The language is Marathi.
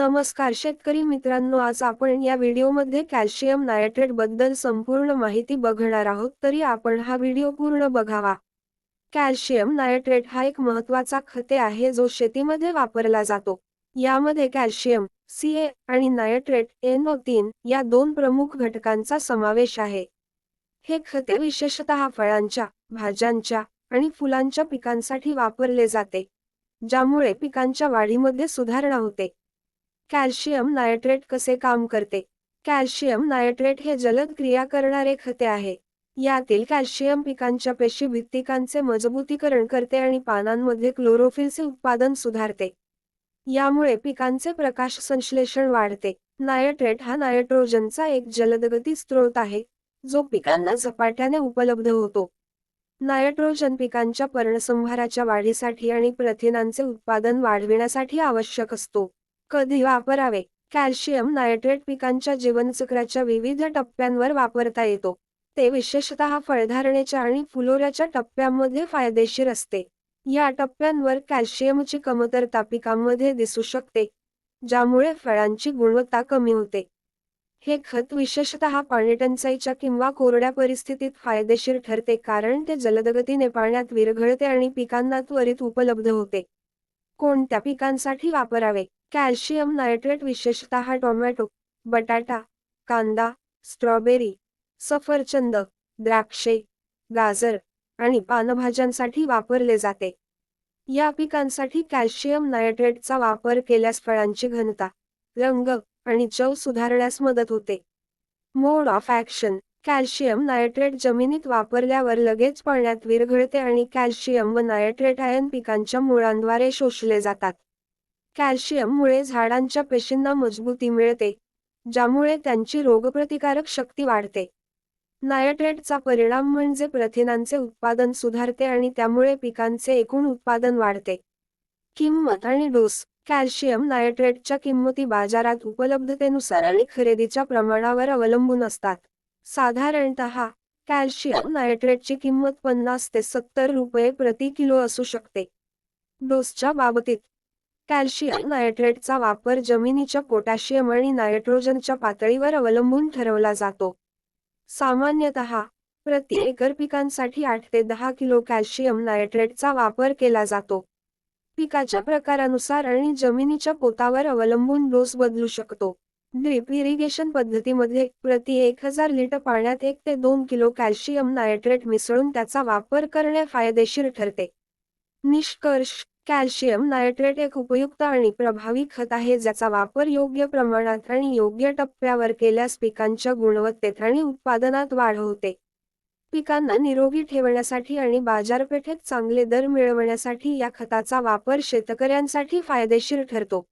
नमस्कार शेतकरी मित्रांनो आज आपण या व्हिडिओमध्ये कॅल्शियम नायट्रेटबद्दल संपूर्ण माहिती बघणार आहोत. तरी आपण हा व्हिडिओ पूर्ण बघावा. कॅल्शियम नायट्रेट हा एक महत्त्वाचा खते आहे जो शेतीमध्ये वापरला जातो. यामध्ये कॅल्शियम सी ए आणि नायट्रेट एनओ तीन या दोन प्रमुख घटकांचा समावेश आहे. हे खते विशेषतः फळांच्या भाज्यांच्या आणि फुलांच्या पिकांसाठी वापरले जाते ज्यामुळे पिकांच्या वाढीमध्ये सुधारणा होते. कॅल्शियम नायट्रेट कसे काम करते? कॅल्शियम नायट्रेट हे जलद क्रिया करणारे खते आहे. यातील कॅल्शियम पिकांच्या पेशी भित्तिकांचे मजबूतीकरण करते आणि पानांमध्ये क्लोरोफिलचे उत्पादन सुधारते. यामुळे पिकांचे प्रकाश संश्लेषण वाढते. नायट्रेट हा नायट्रोजनचा एक जलदगती स्रोत आहे जो पिकांना झपाट्याने उपलब्ध होतो. नायट्रोजन पिकांच्या पर्णसंभाराच्या वाढीसाठी आणि प्रथिनांचे उत्पादन वाढविण्यासाठी आवश्यक असतो. कधी वापरावे? कॅल्शियम नायट्रेट पिकांच्या जीवनचक्राच्या विविध टप्प्यांवर वापरता येतो. ते विशेषतः फळधारणेच्या आणि फुलोऱ्याच्या टप्प्यांमध्ये फायदेशीर असते. या टप्प्यांवर कॅल्शियमची कमतरता पिकांमध्ये दिसू शकते ज्यामुळे फळांची गुणवत्ता कमी होते. हे खत विशेषतः पाणीटंचाईच्या किंवा कोरड्या परिस्थितीत फायदेशीर ठरते कारण ते जलदगतीने पाण्यात विरघळते आणि पिकांना त्वरित उपलब्ध होते. कोणत्या पिकांसाठी वापरावे? कॅल्शियम नायट्रेट विशेषतः टोमॅटो बटाटा कांदा स्ट्रॉबेरी सफरचंद द्राक्षे गाजर आणि पानभाज्यांसाठी वापरले जाते. या पिकांसाठी कॅल्शियम नायट्रेटचा वापर केल्यास फळांची घनता रंग आणि चव सुधारण्यास मदत होते. Mode of action calcium nitrate जमिनीत वापरल्यावर लगेच पाण्यात विरघळते आणि कॅल्शियम व नायट्रेट आयन पिकांच्या मुळांद्वारे शोषले जातात. कॅल्शियममुळे झाडांच्या पेशींना मजबूती मिळते ज्यामुळे त्यांची रोगप्रतिकारक शक्ती वाढते. नायट्रेटचा परिणाम म्हणजे प्रथिनांचे उत्पादन सुधारते आणि त्यामुळे पिकांचे एकूण उत्पादन वाढते. किंमत आणि डोस कॅल्शियम नायट्रेटच्या किंमती बाजारात उपलब्धतेनुसार आणि खरेदीच्या प्रमाणावर अवलंबून असतात. साधारणत कॅल्शियम नायट्रेटची किंमत पन्नास ते सत्तर रुपये प्रति किलो असू शकते. डोसच्या बाबतीत कॅल्शियम नायट्रेटचा वापर जमिनीच्या पोटॅशियम आणि नायट्रोजनच्या पातळीवर अवलंबून ठरवला जातो. सामान्यतः प्रति एकर पिकांसाठी आठ ते दहा किलो कॅल्शियम नायट्रेटचा वापर केला जातो. पिकाच्या प्रकारानुसार आणि जमिनीच्या पोतावर अवलंबून डोस बदलू शकतो. ड्रिप इरिगेशन पद्धतीमध्ये प्रति एक हजार लिटर पाण्यात एक ते दोन किलो कॅल्शियम नायट्रेट मिसळून त्याचा वापर करणे फायदेशीर ठरते. निष्कर्ष कॅल्शियम नायट्रेट एक उपयुक्त आणि प्रभावी खत आहे ज्याचा वापर योग्य प्रमाणात आणि योग्य टप्प्यावर केल्यास पिकांच्या गुणवत्तेत आणि उत्पादनात वाढ होते. पिकांना निरोगी ठेवण्यासाठी आणि बाजारपेठेत चांगले दर मिळवण्यासाठी या खताचा वापर शेतकऱ्यांसाठी फायदेशीर ठरतो.